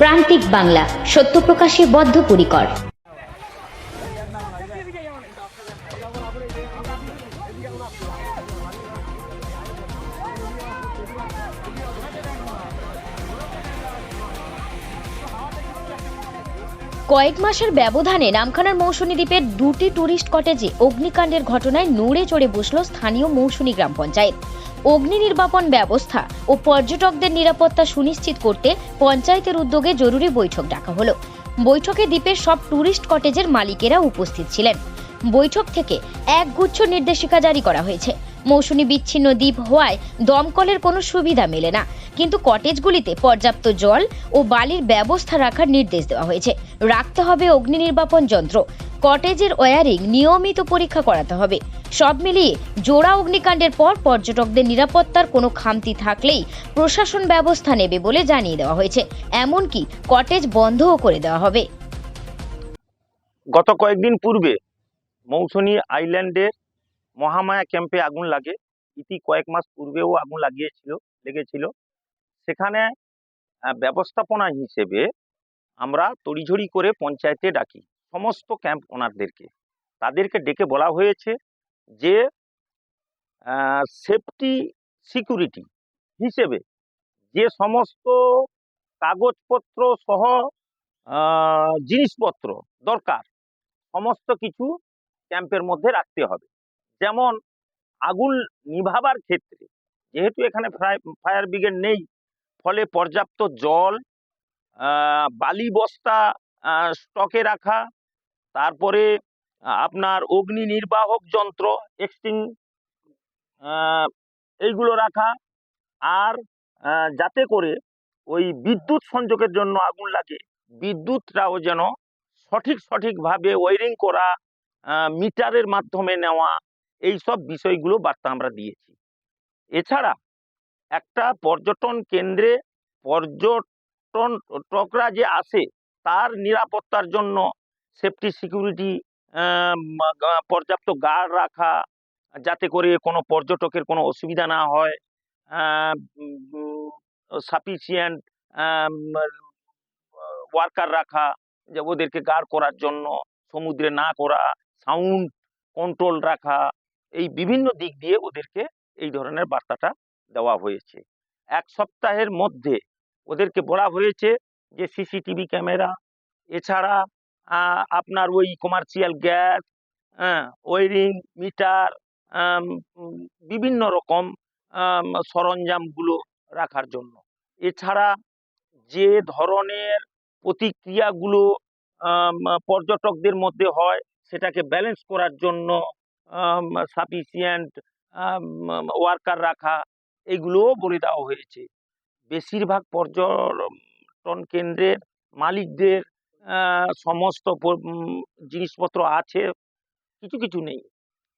প্রান্তিক বাংলা, সত্য প্রকাশে বদ্ধপরিকর। কয়েক মাসের ব্যবধানে নামখানার মৌসুমী দ্বীপের দুটি ট্যুরিস্ট কটেজে অগ্নিকাণ্ডের ঘটনায় নড়ে চড়ে বসল স্থানীয় মৌসুমী গ্রাম পঞ্চায়েত। অগ্নি নির্বাপন ব্যবস্থা ও পর্যটকদের নিরাপত্তা সুনিশ্চিত করতে পঞ্চায়েতের উদ্যোগে জরুরি বৈঠক ডাকা হলো। বৈঠকে দ্বীপের সব ট্যুরিস্ট কটেজের মালিকেরা উপস্থিত ছিলেন। বৈঠক থেকে একগুচ্ছ নির্দেশিকা জারি করা হয়েছে। মৌসুমী বিচ্ছিন্ন দ্বীপ হওয়ায় দমকলের কোনো সুবিধা মেলে না। কিন্তু কটেজগুলিতে পর্যাপ্ত জল ও বালির ব্যবস্থা রাখার নির্দেশ দেওয়া হয়েছে। রাখতে হবে অগ্নি নির্বাপন যন্ত্র। কটেজের ওয়ারিং নিয়মিত পরীক্ষা করাতে হবে। সব মিলিয়ে জোড়া অগ্নিকাণ্ডের পর পর্যটকদের নিরাপত্তার কোনো খামতি থাকলেই প্রশাসন ব্যবস্থা নেবে বলে জানিয়ে দেওয়া হয়েছে। এমনকি কটেজ বন্ধও করে দেওয়া হবে। গত কয়েকদিন পূর্বে মৌসুমী আইল্যান্ডের মহামায়া ক্যাম্পে আগুন লাগে। ইতি কয়েক মাস পূর্বেও আগুন লাগিয়েছিল, লেগেছিল। সেখানে ব্যবস্থাপনা হিসেবে আমরা তড়িঝড়ি করে পঞ্চায়েতে ডাকি। সমস্ত ক্যাম্প ওনারদেরকে তাদেরকে ডেকে বলা হয়েছে যে সেফটি সিকিউরিটি হিসেবে যে সমস্ত কাগজপত্র সহ জিনিসপত্র দরকার, সমস্ত কিছু ক্যাম্পের মধ্যে রাখতে হবে। যেমন আগুন নিভাবার ক্ষেত্রে, যেহেতু এখানে ফায়ার ব্রিগেড নেই, ফলে পর্যাপ্ত জল বালি বস্তা স্টকে রাখা তারপরে আপনার অগ্নি নির্বাহক যন্ত্র এক্সটিং এইগুলো রাখা। আর যাতে করে ওই বিদ্যুৎ সংযোগের জন্য আগুন লাগে বিদ্যুৎটাও যেন সঠিক সঠিকভাবে ওয়ারিং করা মিটারের মাধ্যমে নেওয়া এই সব বিষয়গুলো বার্তা আমরা দিয়েছি। এছাড়া একটা পর্যটন কেন্দ্রে পর্যটন টকরা যে আসে, তার নিরাপত্তার জন্য সেফটি সিকিউরিটি পর্যাপ্ত গার্ড রাখা, যাতে করে কোনো পর্যটকের কোনো অসুবিধা না হয়। সাফিসিয়েন্ট ওয়ার্কার রাখা, যে ওদেরকে গার্ড করার জন্য, সমুদ্রে না করা সাউন্ড কন্ট্রোল রাখা, এই বিভিন্ন দিক দিয়ে ওদেরকে এই ধরনের বার্তাটা দেওয়া হয়েছে। এক সপ্তাহের মধ্যে ওদেরকে বলা হয়েছে যে, সিসিটিভি ক্যামেরা, এছাড়া আপনার ওই কমার্শিয়াল গ্যাস ওয়ারিং, মিটার বিভিন্ন রকম সরঞ্জামগুলো রাখার জন্য। এছাড়া যে ধরনের প্রতিক্রিয়াগুলো পর্যটকদের মধ্যে হয়, সেটাকে ব্যালেন্স করার জন্য সাফিসিয়েন্ট ওয়ার্কার রাখা, এগুলোও বলে দেওয়া হয়েছে। বেশিরভাগ পর্যটন কেন্দ্রের মালিকদের সমস্ত জিনিসপত্র আছে কিছু কিছু নেই।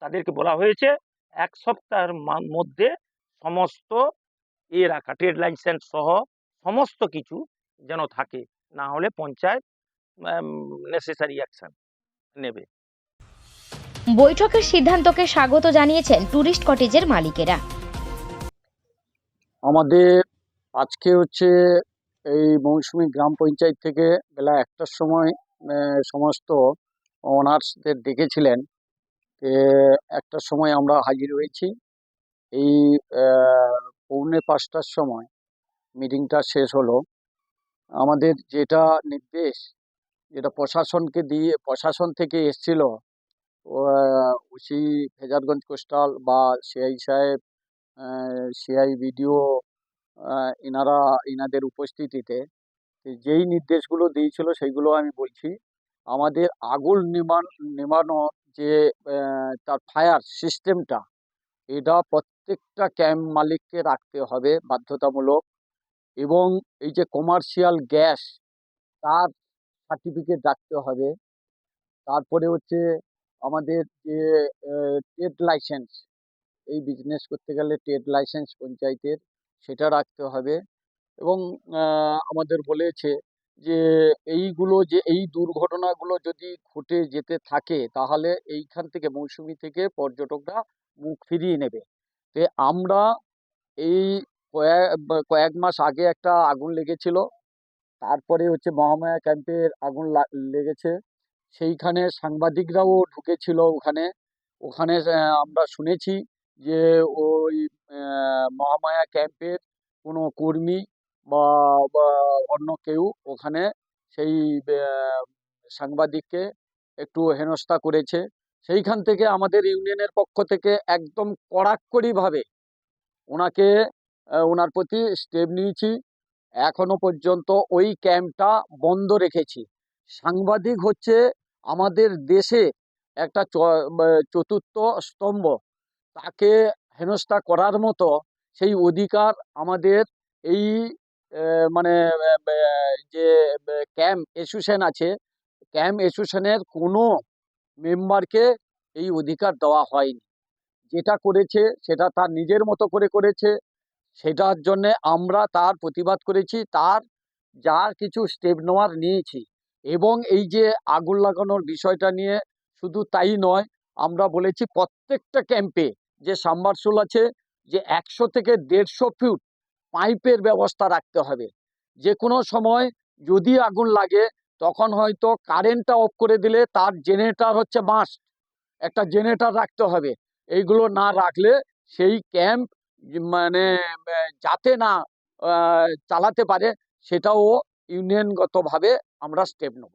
তাদেরকে বলা হয়েছে এক সপ্তাহের মা- মধ্যে সমস্ত এ রাখা ট্রেড লাইসেন্স সহ সমস্ত কিছু যেন থাকে। না হলে পঞ্চায়েত নেসেসারি অ্যাকশন নেবে। বৈঠকের সিদ্ধান্তকে স্বাগত জানিয়েছেন ট্যুরিস্ট কটেজের মালিকেরা। আমাদের আজকে হচ্ছে এই মৌসুমী গ্রাম পঞ্চায়েত থেকে বেলা একটার সময় সমস্ত ওনার্সদের ডেকেছিলেন। যে একটার সময় আমরা হাজির হয়েছি। এই পৌনে পাঁচটার সময় মিটিংটা শেষ হলো। আমাদের যেটা নির্দেশ, যেটা প্রশাসনকে দিয়ে, প্রশাসন থেকে এসছিল ওসি ফেজারগঞ্জ কোস্টাল বা সিআই সাহেব C I B D O এনারা এনাদের উপস্থিতিতে যেই নির্দেশগুলো দিয়েছিল সেইগুলো আমি বলছি। আমাদের আগুন নিমান, নেমানো যে তার ফায়ার সিস্টেমটা, এটা প্রত্যেকটা ক্যাম্প মালিককে রাখতে হবে বাধ্যতামূলক। এবং এই যে কমার্শিয়াল গ্যাস, তার সার্টিফিকেট রাখতে হবে। তারপরে হচ্ছে আমাদের যে ট্রেড লাইসেন্স, এই বিজনেস করতে গেলে ট্রেড লাইসেন্স পঞ্চায়েতের সেটা রাখতে হবে এবং আমাদের বলেছে যে, এইগুলো যে, এই দুর্ঘটনাগুলো যদি ঘটে যেতে থাকে, তাহলে এইখান থেকে, মৌসুমী থেকে পর্যটকরা মুখ ফিরিয়ে নেবে। তে আমরা এই কয়েক কয়েক মাস আগে একটা আগুন লেগেছিল, তারপরে হচ্ছে মহামায়া ক্যাম্পের আগুন লেগেছে। সেইখানে সাংবাদিকরাও ঢুকেছিল ওখানে। ওখানে আমরা শুনেছি যে, ওই মহামায়া ক্যাম্পের কোনো কর্মী বা অন্য কেউ ওখানে সেই সাংবাদিককে একটু হেনস্থা করেছে। সেইখান থেকে আমাদের ইউনিয়নের পক্ষ থেকে একদম কড়াকড়িভাবে ওনাকে ওনার প্রতি স্টেপ নিয়েছি। এখনও পর্যন্ত ওই ক্যাম্পটা বন্ধ রেখেছি। সাংবাদিক হচ্ছে আমাদের দেশে একটা চতুর্থ স্তম্ভ। তাকে হেনস্থা করার মতো সেই অধিকার আমাদের এই মানে যে ক্যাম্প অ্যাসোসিয়েশন আছে, ক্যাম্প অ্যাসোসিয়েশনের কোনো মেম্বারকে এই অধিকার দেওয়া হয়নি। যেটা করেছে সেটা তার নিজের মতো করে করেছে। সেটার জন্য আমরা তার প্রতিবাদ করেছি, তার যা কিছু স্টেপ নেওয়ার নিয়েছি। এবং এই যে আগুন লাগানোর বিষয়টা নিয়ে শুধু তাই নয়, আমরা বলেছি প্রত্যেকটা ক্যাম্পে যে সাবমার্সুল আছে, যে একশো থেকে দেড়শো ফুট পাইপের ব্যবস্থা রাখতে হবে। যে কোনো সময় যদি আগুন লাগে, তখন হয়তো কারেন্টটা অফ করে দিলে তার জেনারেটর হচ্ছে মাস্ট একটা জেনারেটর রাখতে হবে। এইগুলো না রাখলে সেই ক্যাম্প মানে যাতে না চালাতে পারে, সেটাও ইউনিয়নগতভাবে আমরা স্টেপ নেব।